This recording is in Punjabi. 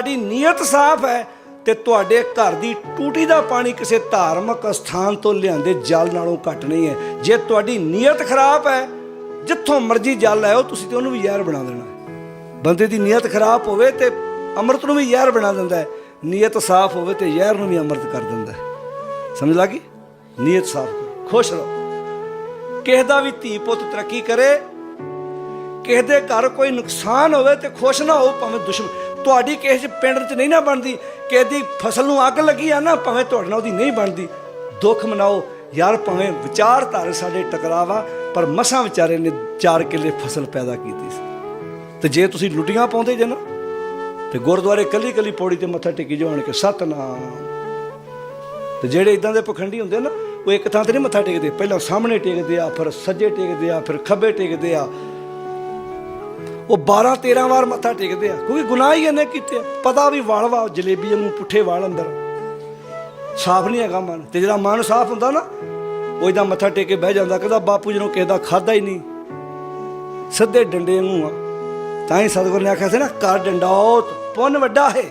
ਤੁਹਾਡੀ ਨੀਅਤ ਸਾਫ਼ ਹੈ ਤੇ ਤੁਹਾਡੇ ਘਰ ਦੀ ਟੂਟੀ ਦਾ ਪਾਣੀ ਕਿਸੇ ਧਾਰਮਿਕ ਸਥਾਨ ਤੋਂ ਲਿਆਂਦੇ ਜਲ ਨਾਲੋਂ ਘੱਟ ਨਹੀਂ ਹੈ। ਜੇ ਤੁਹਾਡੀ ਨੀਅਤ ਖਰਾਬ ਹੈ ਜਿੱਥੋਂ ਮਰਜ਼ੀ ਜਲ ਆਇਓ ਤੁਸੀਂ ਤੇ ਉਹਨੂੰ ਵੀ ਜ਼ਹਿਰ ਬਣਾ ਦੇਣਾ ਬੰਦੇ ਦੀ ਨੀਅਤ ਖਰਾਬ ਹੋਵੇ ਤੇ ਅੰਮ੍ਰਿਤ ਨੂੰ ਵੀ ਜ਼ਹਿਰ ਬਣਾ ਦਿੰਦਾ ਹੈ। ਨੀਅਤ ਸਾਫ਼ ਹੋਵੇ ਤੇ ਜ਼ਹਿਰ ਨੂੰ ਵੀ ਅੰਮ੍ਰਿਤ ਕਰ ਦਿੰਦਾ ਹੈ। ਸਮਝ ਲੱਗੀ ਨੀਅਤ ਸਾਫ਼ ਕਰੋ, ਖੁਸ਼ ਰਹੋ। ਕਿਸੇ ਦਾ ਵੀ ਧੀ ਪੁੱਤ ਤਰੱਕੀ ਕਰੇ ਕਿਸੇ ਦੇ ਘਰ ਕੋਈ ਨੁਕਸਾਨ ਹੋਵੇ ਤੇ ਖੁਸ਼ ਨਾ ਹੋ ਭਾਵੇਂ ਦੁਸ਼ਮਣ ਤੁਹਾਡੀ ਕਿਸੇ ਪਿੰਡ 'ਚ ਨਹੀਂ ਨਾ ਬਣਦੀ ਕਿਸੇ ਫਸਲ ਨੂੰ ਅੱਗ ਲੱਗੀ ਆ ਨਾ, ਭਾਵੇਂ ਤੁਹਾਡੇ ਨਾਲ ਉਹਦੀ ਨਹੀਂ ਬਣਦੀ। ਦੁੱਖ ਮਨਾਓ, ਯਾਰ ਭਾਵੇਂ ਵਿਚਾਰਧਾਰੇ ਸਾਡੇ ਟਕਰਾਵਾ, ਪਰ ਮਸਾਂ ਵਿਚਾਰੇ ਨੇ ਚਾਰ ਕਿੱਲੇ ਫਸਲ ਪੈਦਾ ਕੀਤੀ ਸੀ। ਤੇ ਜੇ ਤੁਸੀਂ ਲੁੱਟੀਆਂ ਪਾਉਂਦੇ ਜੇ ਨਾ, ਤੇ ਗੁਰਦੁਆਰੇ ਕੱਲੀ ਕੱਲੀ ਪੌੜੀ ਤੇ ਮੱਥਾ ਟੇਕੀ ਜਾਣ ਕੇ ਸਤਨਾਮ। ਤੇ ਜਿਹੜੇ ਇਦਾਂ ਦੇ ਪਖੰਡੀ ਹੁੰਦੇ ਨਾ, ਉਹ ਇੱਕ ਥਾਂ ਤੇ ਨਹੀਂ ਮੱਥਾ ਟੇਕਦੇ। ਪਹਿਲਾਂ ਸਾਹਮਣੇ ਟੇਕਦੇ ਆ, ਫਿਰ ਸੱਜੇ ਟੇਕਦੇ ਆ, ਫਿਰ ਖੱਬੇ ਟੇਕਦੇ ਆ। ਉਹ 12 13 ਵਾਰ ਮੱਥਾ ਟੇਕਦੇ ਆ। ਕਿਉਂਕਿ ਗੁਨਾਹ ਹੀ ਇਹਨੇ ਕੀਤੇ ਆ। ਪਤਾ ਵੀ ਵਾਲ ਵਾ ਜਲੇਬੀ ਨੂੰ ਪੁੱਠੇ ਵਾਲ ਅੰਦਰ। ਸਾਫ਼ ਨਹੀਂ ਹੈਗਾ ਮਨ। ਤੇ ਜਿਹੜਾ ਮਨ ਸਾਫ਼ ਹੁੰਦਾ ਨਾ, ਉਹ ਇਦਾਂ ਮੱਥਾ ਟੇਕ ਕੇ ਬਹਿ ਜਾਂਦਾ। ਕਹਿੰਦਾ ਬਾਪੂ ਜੀ ਨੂੰ ਕਿਸੇ ਦਾ ਖਾਦਾ ਹੀ ਨਹੀਂ। ਸਿੱਧੇ ਡੰਡੇ ਨੂੰ ਆ। ਤਾਂ ਹੀ ਸਤਿਗੁਰ ਨੇ ਆਖਿਆ ਸੀ ਨਾ ਕਰ ਡੰਡੌਤ ਪੁੰਨ ਵੱਡਾ ਹੈ।